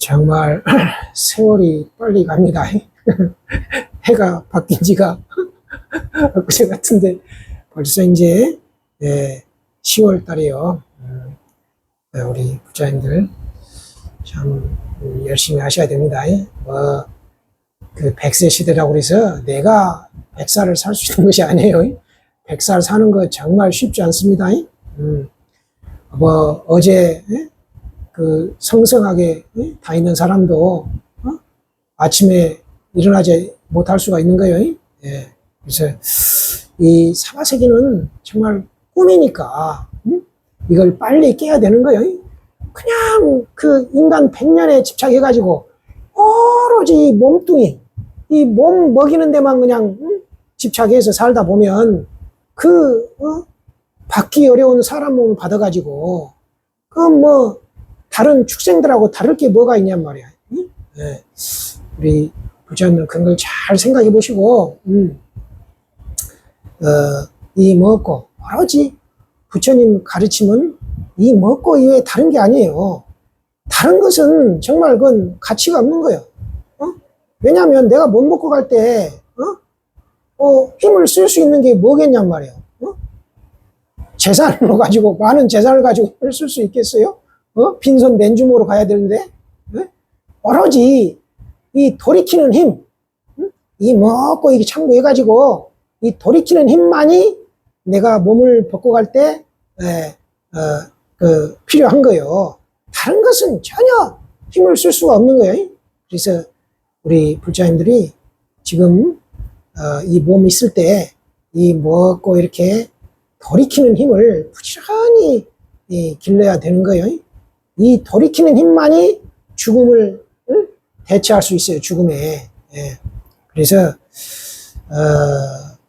정말 세월이 빨리 갑니다. 해가 바뀐 지가 엊그제 같은데 벌써 이제 네, 10월 달이요. 음, 네, 우리 부자님들 참 음, 열심히 하셔야 됩니다. 뭐, 그 100세 시대라고 그래서 내가 100살을 살 수 있는 것이 아니에요. 100살 사는 거 정말 쉽지 않습니다. 음, 뭐 어제 예? 그 성성하게 예? 다니는 사람도 어? 아침에 일어나지 못할 수가 있는 거예요. 예. 그래서 이 사바세기는 정말 꿈이니까 음? 이걸 빨리 깨야 되는 거예요. 그냥 그 인간 100년에 집착해가지고 오로지 몸뚱이 이 몸 먹이는 데만 그냥 음? 집착해서 살다 보면 그 어? 받기 어려운 사람 몸을 받아가지고 그뭐 다른 축생들하고 다를 게 뭐가 있냔 말이야. 응? 예. 우리 부자는 그런 걸 잘 생각해 보시고, 음. 어, 이 먹고 오로지 부처님 가르침은 이 먹고 이외에 다른 게 아니에요. 다른 것은 정말 그건 가치가 없는 거예요. 어? 왜냐하면 내가 못 먹고 갈 때, 어? 어, 힘을 쓸 수 있는 게 뭐겠냔 말이에요. 어? 재산으로 가지고, 많은 재산을 가지고 힘을 쓸 수 있겠어요? 어? 빈손 맨주먹으로 가야 되는데, 어? 오로지 이 돌이키는 힘, 응? 이 먹고 이게 참고해가지고, 이 돌이키는 힘만이 내가 몸을 벗고 갈 때, 에, 어, 그, 필요한 거예요. 다른 것은 전혀 힘을 쓸 수가 없는 거예요. 그래서 우리 불자님들이 지금, 어, 이 몸이 있을 때, 이 먹고 이렇게 돌이키는 힘을 부지런히 이, 길러야 되는 거예요. 이 돌이키는 힘만이 죽음을 응? 대체할 수 있어요. 죽음에. 예. 그래서 어,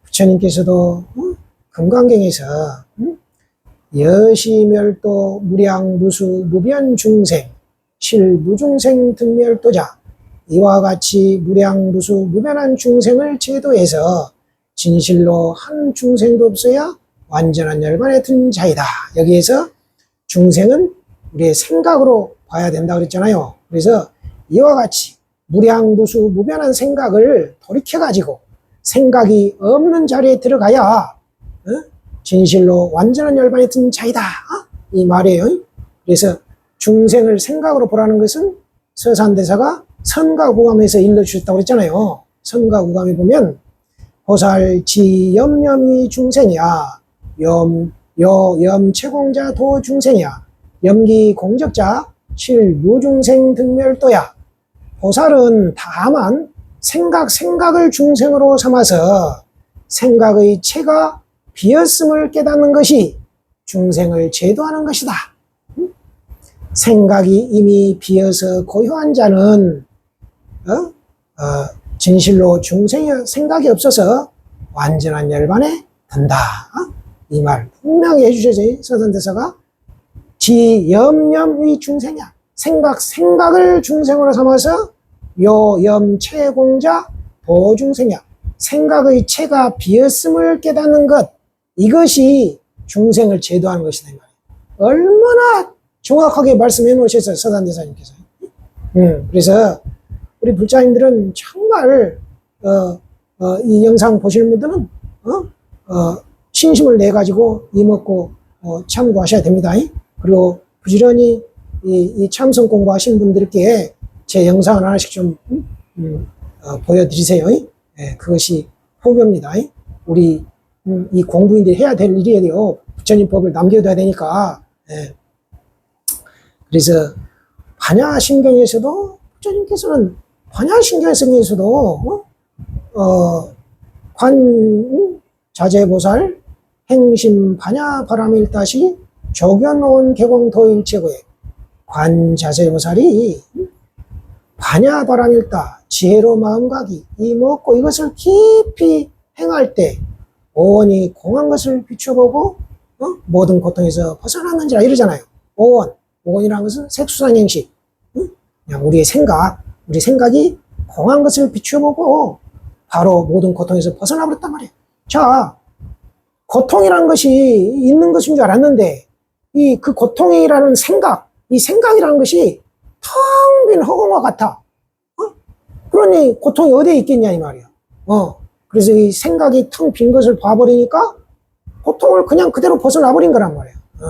부처님께서도 응? 금강경에서 응? 여시멸도 무량무수 무변중생 실무중생 등멸도자 이와 같이 무량무수 무변한 중생을 제도해서 진실로 한 중생도 없어야 완전한 열반에 든 자이다. 여기에서 중생은 우리의 생각으로 봐야 된다 그랬잖아요. 그래서 이와 같이 무량무수 무변한 생각을 돌이켜가지고 생각이 없는 자리에 들어가야 어? 진실로 완전한 열반에 든 자이다. 어? 이 말이에요. 그래서 중생을 생각으로 보라는 것은 서산대사가 선가구감에서 일러주셨다고 그랬잖아요. 선가구감에 보면 보살지 염염이 중생이야. 염, 요, 염체공자 도 중생이야. 염기 공적자 실무중생 등멸도야. 보살은 다만 생각 생각을 중생으로 삼아서 생각의 체가 비었음을 깨닫는 것이 중생을 제도하는 것이다. 생각이 이미 비어서 고요한 자는 어? 어, 진실로 중생의 생각이 없어서 완전한 열반에 든다. 어? 이말 분명히 해주셔야지 서선대사가 지염염의 중생이야. 생각, 생각을 중생으로 삼아서 요염 체공자 도중생이야. 생각의 체가 비었음을 깨닫는 것, 이것이 중생을 제도하는 것이다. 이 말이야. 얼마나 정확하게 말씀해 놓으셨어요, 서단대사님께서. 음, 그래서 우리 불자님들은 정말, 어, 어, 이 영상 보시는 분들은, 어, 어, 신심을 내가지고 이먹고 어, 참고하셔야 됩니다. 그리고 부지런히 이, 이 참선 공부하신 분들께 제 영상을 하나씩 좀 음, 음, 어, 보여드리세요. 예, 그것이 호교입니다. 우리 음, 이 공부인들이 해야 될 일이에요. 부처님 법을 남겨둬야 되니까. 예. 그래서 반야신경에서도 부처님께서는 반야신경에서도 어, 어, 관 자재보살 행심 반야 바람일다시 조견온 개공도일 최고의 관 자재보살이 반야 바람일다 지혜로 마음가기 이 먹고 이것을 깊이 행할 때 오원이 공한 것을 비춰보고 어? 모든 고통에서 벗어났는지라 이러잖아요. 오원 오원이라는 것은 색수상행식 응? 그냥 우리의 생각 우리 생각이 공한 것을 비춰보고 바로 모든 고통에서 벗어나 버렸단 말이에요. 자, 고통이라는 것이 있는 것인 줄 알았는데, 이 그 고통이라는 생각, 이 생각이라는 것이 텅 빈 허공과 같아. 어? 그러니 고통이 어디에 있겠냐 이 말이야. 어. 그래서 이 생각이 텅 빈 것을 봐버리니까 고통을 그냥 그대로 벗어나 버린 거란 말이야. 어.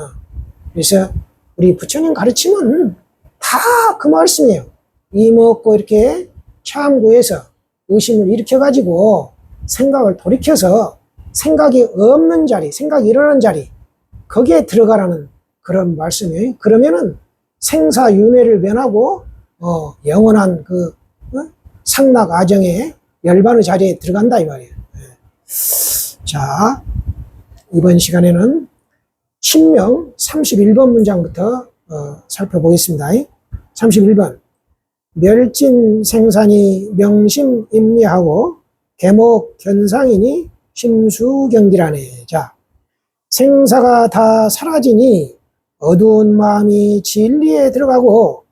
그래서 우리 부처님 가르침은 다 그 말씀이에요. 이먹고 이렇게 참고해서 의심을 일으켜가지고 생각을 돌이켜서 생각이 없는 자리, 생각이 일어나는 자리, 거기에 들어가라는 그런 말씀이에요. 그러면은 생사윤회를 면하고, 어, 영원한 그, 어? 상락 아정의 열반의 자리에 들어간다, 이 말이에요. 예. 자, 이번 시간에는 신명 31번 문장부터 어, 살펴보겠습니다. 31번. 멸진 생산이 명심 임리하고 개목 견상이니 심수경기라네. 자, 생사가 다 사라지니 어두운 마음이 진리에 들어가고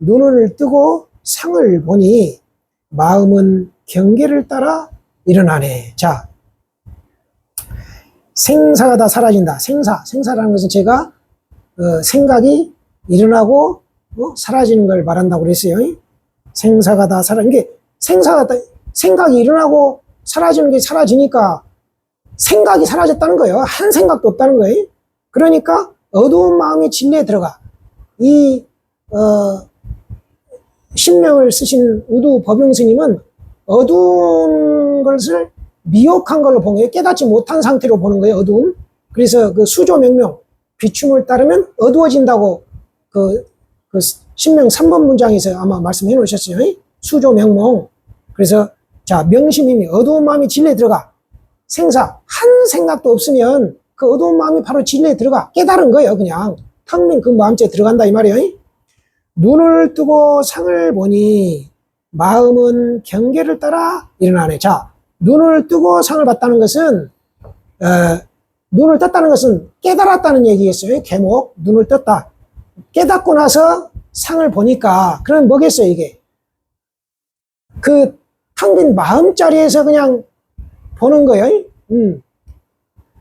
눈을 뜨고 상을 보니 마음은 경계를 따라 일어나네. 자, 생사가 다 사라진다. 생사, 생사라는 것은 제가 어, 생각이 일어나고 어, 사라지는 걸 말한다고 그랬어요. 생사가 다 사라. 이게 생사가 다, 생각이 일어나고 사라지는 게 사라지니까 생각이 사라졌다는 거예요. 한 생각도 없다는 거예요. 그러니까 어두운 마음이 진리에 들어가. 이 어, 신명을 쓰신 우두 법용 스님은 어두운 것을 미혹한 걸로 본 거예요. 깨닫지 못한 상태로 보는 거예요. 어두움. 그래서 그 수조 명명 비춤을 따르면 어두워진다고 그, 그 신명 3번 문장에서 아마 말씀해 놓으셨어요. 수조 명몽. 그래서 자 명심임이 어두운 마음이 진리에 들어가. 생사 한 생각도 없으면 그 어두운 마음이 바로 진리에 들어가 깨달은 거예요. 그냥 텅빈 그 마음째 들어간다 이 말이에요. 눈을 뜨고 상을 보니 마음은 경계를 따라 일어나네. 자 눈을 뜨고 상을 봤다는 것은 어, 눈을 떴다는 것은 깨달았다는 얘기겠어요. 개목 눈을 떴다. 깨닫고 나서 상을 보니까 그럼 뭐겠어요 이게? 그 텅빈 마음자리에서 그냥 보는 거예요. 음.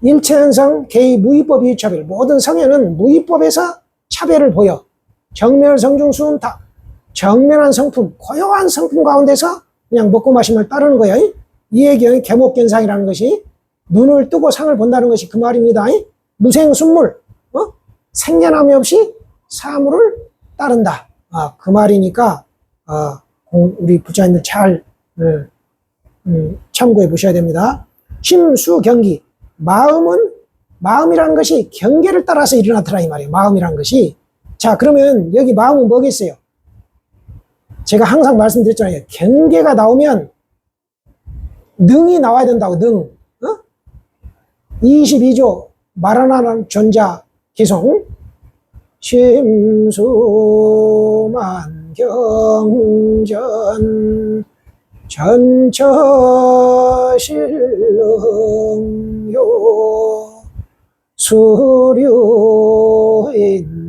일체현상 개의 무위법 이차별 모든 성에는 무위법에서 차별을 보여. 정멸 성중수는 다 정면한 성품, 고요한 성품 가운데서 그냥 먹고 마시면 따르는 거예요. 이해경의 개목견상이라는 것이 눈을 뜨고 상을 본다는 것이 그 말입니다. 무생순물, 어? 생겨남이 없이 사물을 따른다. 아, 그 말이니까 아, 우리 부자님들 잘 음, 음, 참고해 보셔야 됩니다. 심수 경기 마음은 마음이라는 것이 경계를 따라서 일어나더라 이 말이에요. 마음이라는 것이 자 그러면 여기 마음은 뭐겠어요? 제가 항상 말씀드렸잖아요. 경계가 나오면 능이 나와야 된다고 능. 어? 22조 말하나는 존자 기송 심수만 경전 전처실능요. 수료인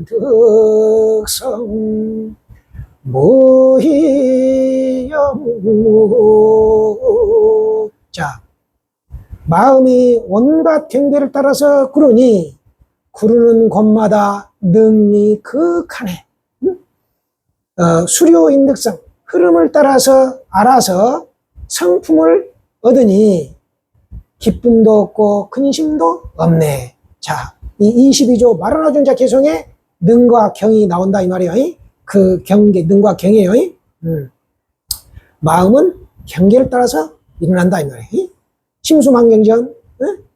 득성 무희영무 자. 마음이 온갖 경계를 따라서 구르니 구르는 곳마다 능이 극하네 응? 어, 수료인득성 흐름을 따라서 알아서 성품을 얻으니 기쁨도 없고 근심도 없네. 자, 이 22조 마라나존자 개성에 능과 경이 나온다 이 말이에요. 그 경계, 능과 경이에요. 음. 마음은 경계를 따라서 일어난다 이 말이에요. 심수만경전,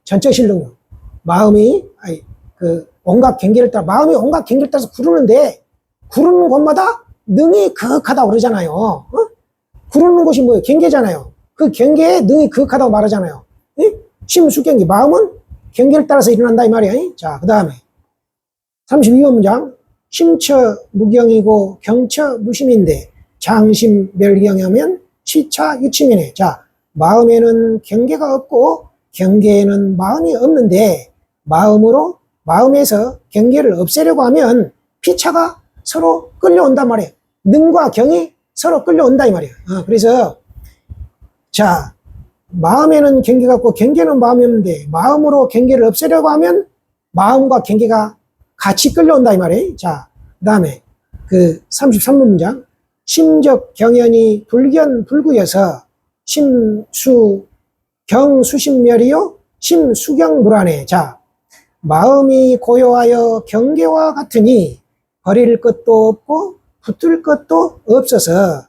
전적실능력. 마음이 아니, 그 온갖 경계를 따라 마음이 온갖 경계를 따라서 구르는데 구르는 곳마다 능이 그윽하다고 그러잖아요. 어? 구르는 곳이 뭐예요? 경계잖아요. 그 경계에 능이 그윽하다고 말하잖아요. 예? 심수경기 마음은 경계를 따라서 일어난다 이 말이에요. 자, 그 다음에 32번 문장 심처 무경이고 경처 무심인데 장심 멸경하면 시차 유침이네. 자, 마음에는 경계가 없고 경계에는 마음이 없는데 마음으로 마음에서 경계를 없애려고 하면 피차가 서로 끌려온단 말이에요. 능과 경이 서로 끌려온다 이 말이에요. 어, 그래서 자 마음에는 경계가 없고 경계는 마음이 없는데 마음으로 경계를 없애려고 하면 마음과 경계가 같이 끌려온다 이 말이에요. 자, 그 다음에 그 33번 문장. 심적 경연이 불견 불구여서 심수 경수신멸이요 심수경 불안해. 자, 마음이 고요하여 경계와 같으니 버릴 것도 없고 붙들 것도 없어서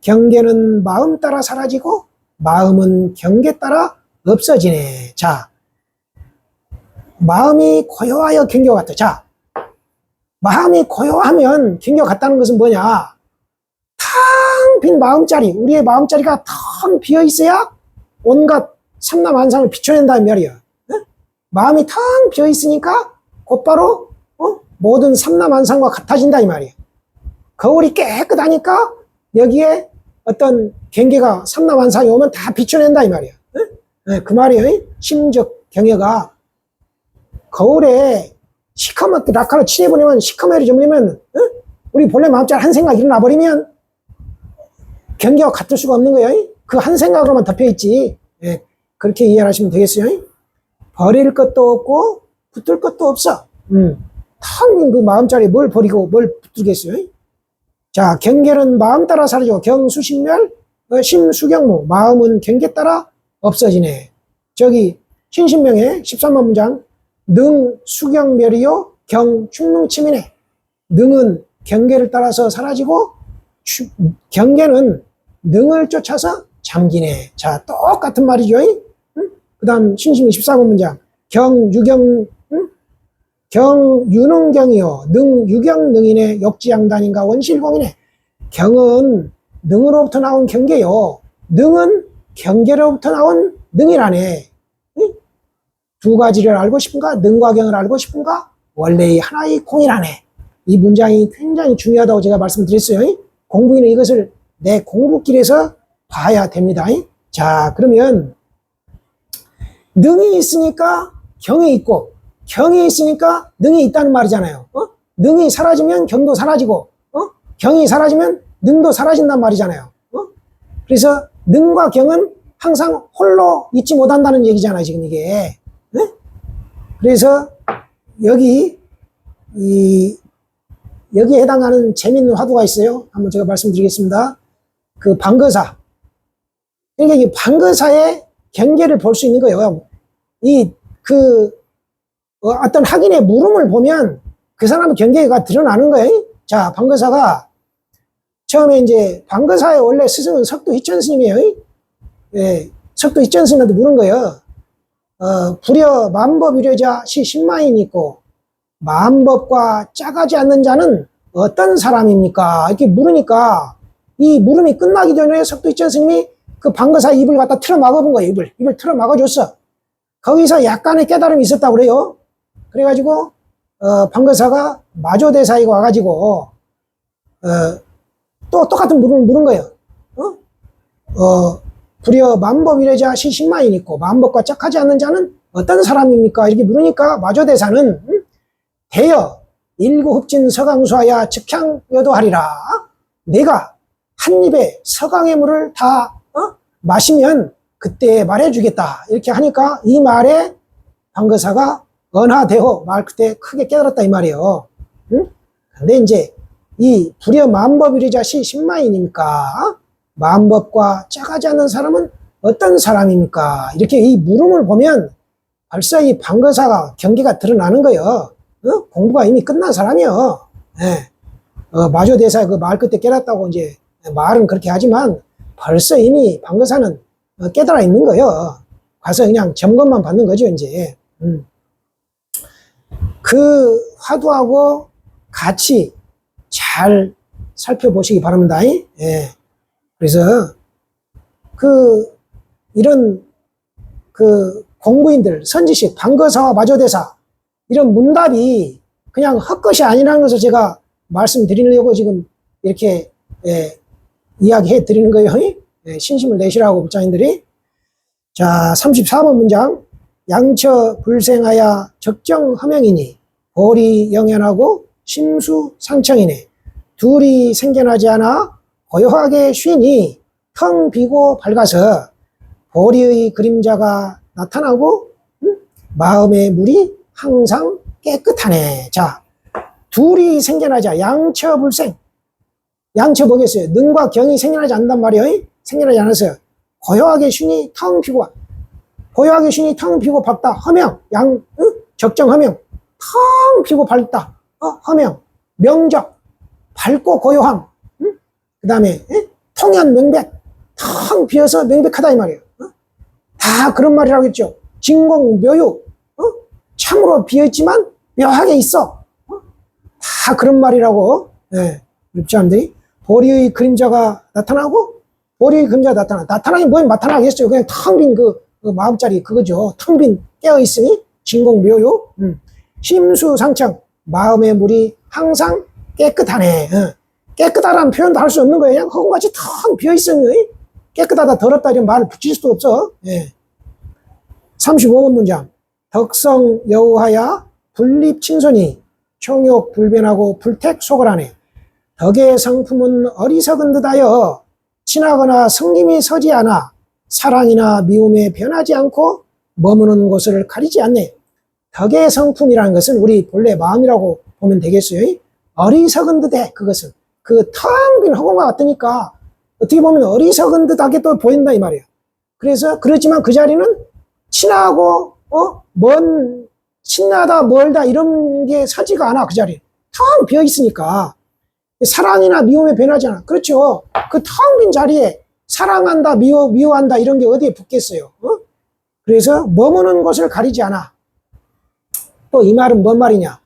경계는 마음 따라 사라지고 마음은 경계 따라 없어지네. 자, 마음이 고요하여 경계와 같다. 자, 마음이 고요하면 경계가 같다는 것은 뭐냐? 텅 빈 마음자리, 우리의 마음자리가 텅 비어 있어야 온갖 삼남한상을 비춰낸다는 말이야. 어? 마음이 텅 비어 있으니까 곧바로 어? 모든 삼남한상과 같아진다 이 말이야. 거울이 깨끗하니까 여기에 어떤 경계가 삼남한상이 오면 다 비춰낸다 이 말이야. 어? 네, 그 말이에요. 심적 경계가 거울에 시커멓게 낙하를 칠해버리면 점리면 어? 우리 본래 마음자리 한 생각 일어나 버리면 경계와 같을 수가 없는 거예요. 그 한 생각으로만 덮여있지. 예, 그렇게 이해하시면 되겠어요. 버릴 것도 없고 붙들 것도 없어. 음. 텅그 마음자리 뭘 버리고 뭘 붙들겠어요? 자, 경계는 마음 따라 사라지고 경수신멸, 어, 심수경무. 마음은 경계 따라 없어지네. 저기 신신명의 13번 문장 능 수경멸이요 경 충능침이네. 능은 경계를 따라서 사라지고 추- 경계는 능을 쫓아서 잠기네. 자, 똑같은 말이죠. 그 다음 신심이 14번 문장 경 유경 응? 경 유능경이요. 능 유경능이네 역지양단인가? 원실공이네 경은 능으로부터 나온 경계요. 능은 경계로부터 나온 능이라네. 응? 두 가지를 알고 싶은가? 능과 경을 알고 싶은가? 원래 하나의 공이라네. 이 문장이 굉장히 중요하다고 제가 말씀드렸어요. 공부인은 이것을 내 공부길에서 봐야 됩니다. 자 그러면 능이 있으니까 경이 있고 경이 있으니까 능이 있다는 말이잖아요. 어? 능이 사라지면 경도 사라지고 어? 경이 사라지면 능도 사라진단 말이잖아요. 어? 그래서 능과 경은 항상 홀로 있지 못한다는 얘기잖아요. 지금 이게. 네? 그래서 여기 이 여기에 해당하는 재밌는 화두가 있어요. 한번 제가 말씀드리겠습니다. 그 방거사. 그러니까 이 방거사의 경계를 볼 수 있는 거예요. 이, 그, 어, 어떤 학인의 물음을 보면 그 사람 경계가 드러나는 거예요. 자, 방거사가 처음에 이제 방거사의 원래 스승은 석도 희천 스님이에요. 예, 석도 희천 스님한테 물은 거예요. 어, 불여 만법이려자 시 십만인이 있고 만법과 짜가지 않는 자는 어떤 사람입니까? 이렇게 물으니까 이 물음이 끝나기 전에 석도 희천 스님이 그 방거사 입을 갖다 틀어 막아본 거예요. 입을 입을 틀어 막아줬어. 거기서 약간의 깨달음이 있었다고 그래요. 그래가지고, 어, 방거사가 마조대사이고 와가지고, 어, 또 똑같은 물을 물은 거예요. 어? 어, 불여 만법 이래자 시신만인 있고, 만법과 짝하지 않는 자는 어떤 사람입니까? 이렇게 물으니까 마조대사는, 음? 대여, 일구 흡진 서강수하야 즉향여도하리라. 내가 한 입에 서강의 물을 다, 어? 마시면 그때 말해주겠다. 이렇게 하니까 이 말에 방거사가 언하대호 말 그때 크게 깨달았다 이 말이에요. 응? 근데 이제 이 불여 만법이리자 시 신마인이니까 만법과 짜가지 않는 사람은 어떤 사람입니까? 이렇게 이 물음을 보면 벌써 이 방거사가 경계가 드러나는 거예요. 어? 공부가 이미 끝난 사람이요. 예. 어, 마조대사 그말 끝에 깨닫다고 이제 말은 그렇게 하지만 벌써 이미 방거사는 어, 깨달아 있는 거예요. 가서 그냥 점검만 받는 거죠, 이제. 음. 그 화두하고 같이 잘 살펴보시기 바랍니다. 예. 그래서 그 이런 그 공부인들, 선지식, 방거사와 마조대사 이런 문답이 그냥 헛것이 아니라는 것을 제가 말씀드리려고 지금 이렇게 예, 이야기해 드리는 거예요. 예, 신심을 내시라고 목자님들이. 자, 34번 문장. 양처 불생하야 적정 허명이니 볼이 영연하고 심수 상청이네. 둘이 생겨나지 않아 고요하게 쉬니 텅 비고 밝아서 보리의 그림자가 나타나고 음? 마음의 물이 항상 깨끗하네. 자, 둘이 생겨나자 양처불생. 양처 뭐겠어요? 능과 경이 생겨나지 않는단 말이에요. 생겨나지 않아서 고요하게 신이 텅 피고 고요하게 신이 텅 피고 밝다. 허명. 양 응? 적정 허명. 텅 피고 밝다. 어, 허명. 명적. 밝고 고요함. 응? 그 다음에 통연 명백. 텅 비어서 명백하다 이 말이에요. 어? 다 그런 말이라고 했죠. 진공 묘유. 어? 참으로 비어있지만 묘하게 있어. 어? 다 그런 말이라고. 예. 사람들이 보리의 그림자가 나타나고 보리의 그림자가 나타나. 나타나긴 뭘 나타나겠어요. 그냥 텅 빈그 마음자리 그거죠. 텅 빈 깨어 있으니 진공 묘유. 음. 심수상청. 마음의 물이 항상 깨끗하네. 어. 깨끗하다는 표현도 할 수 없는 거예요. 그냥 허공같이 텅 비어있으니 깨끗하다 더럽다 이런 말을 붙일 수도 없어. 예. 35번 문장. 덕성 여우하야 분립 친손이 총욕 불변하고 불택 속을 하네. 덕의 성품은 어리석은 듯하여 친하거나 성김이 서지 않아 사랑이나 미움에 변하지 않고 머무는 곳을 가리지 않네. 덕의 성품이라는 것은 우리 본래 마음이라고 보면 되겠어요. 어리석은 듯해 그것은 그 텅빈 허공과 같으니까 어떻게 보면 어리석은 듯하게 또 보인다 이 말이에요. 그래서 그렇지만 그 자리는 친하고 어? 먼 친하다 멀다 이런 게 서지가 않아 그 자리. 텅 비어 있으니까 사랑이나 미움에 변하지 않아. 그렇죠. 그 텅 빈 자리에 사랑한다 미워 미워한다 이런 게 어디에 붙겠어요. 어? 그래서 머무는 곳을 가리지 않아. 또 이 말은 뭔 말이냐?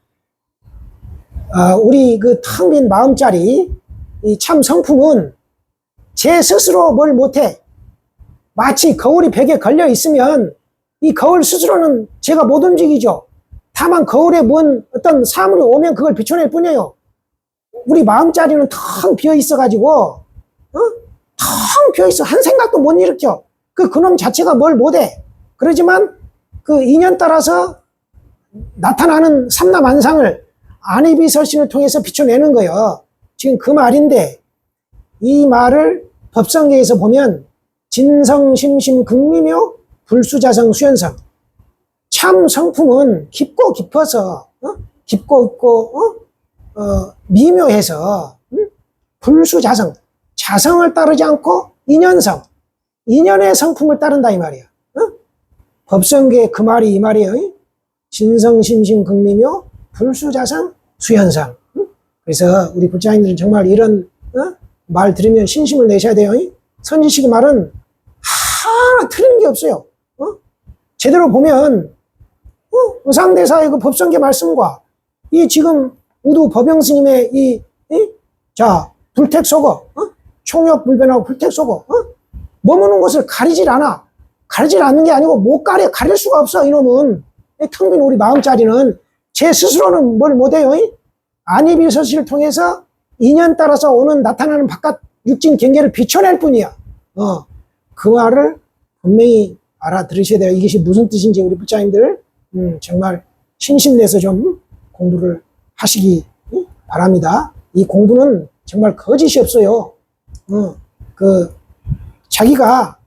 아, 우리 그 텅 빈 마음자리 이 참 성품은 제 스스로 뭘 못해. 마치 거울이 벽에 걸려 있으면 이 거울 스스로는 제가 못 움직이죠. 다만 거울에 뭔 어떤 사물이 오면 그걸 비춰낼 뿐이에요. 우리 마음자리는 텅 비어 있어가지고, 어? 텅 비어 있어. 한 생각도 못 일으켜. 그 그놈 자체가 뭘 못해. 그러지만 그 인연 따라서 나타나는 삼라만상을 안이비설신을 통해서 비춰내는 거예요. 지금 그 말인데 이 말을 법성계에서 보면 진성심심 극미묘 불수자성 수연성 참 성품은 깊고 깊어서 어? 깊고 있고 어? 어, 미묘해서 음? 불수자성 자성을 따르지 않고 인연성 인연의 성품을 따른다 이 말이야. 어? 법성계 그 말이 이 말이에요. 진성심심 극미묘 불수자성 수연성 음? 그래서 우리 부자님들은 정말 이런 어? 말 들으면 신심을 내셔야 돼요. 선지식의 말은 하나 틀린 게 없어요. 어? 제대로 보면 어? 의상대사의 그 법성계 말씀과 이 지금 우두 법영 스님의 이, 이? 자 불택 속어 어? 총력 불변하고 불택 속어 어? 머무는 곳을 가리질 않아. 가리질 않는 게 아니고 못 가려 가릴 수가 없어 이놈은 텅 빈 우리 마음자리는 제 스스로는 뭘 못해요. 안이비서실을 통해서 인연 따라서 오는 나타나는 바깥 육진 경계를 비춰낼 뿐이야. 어, 그 말을 분명히 알아들으셔야 돼요. 이것이 무슨 뜻인지 우리 부자님들 음, 정말 신심내서 좀 공부를 하시기 음, 바랍니다. 이 공부는 정말 거짓이 없어요. 어, 그 자기가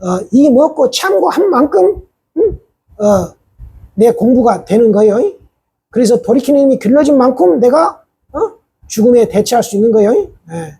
어, 이 먹고 참고 한 만큼 음, 어, 내 공부가 되는 거예요. 그래서 돌이키는 힘이 길러진 만큼 내가 어? 죽음에 대처할 수 있는 거예요. 예.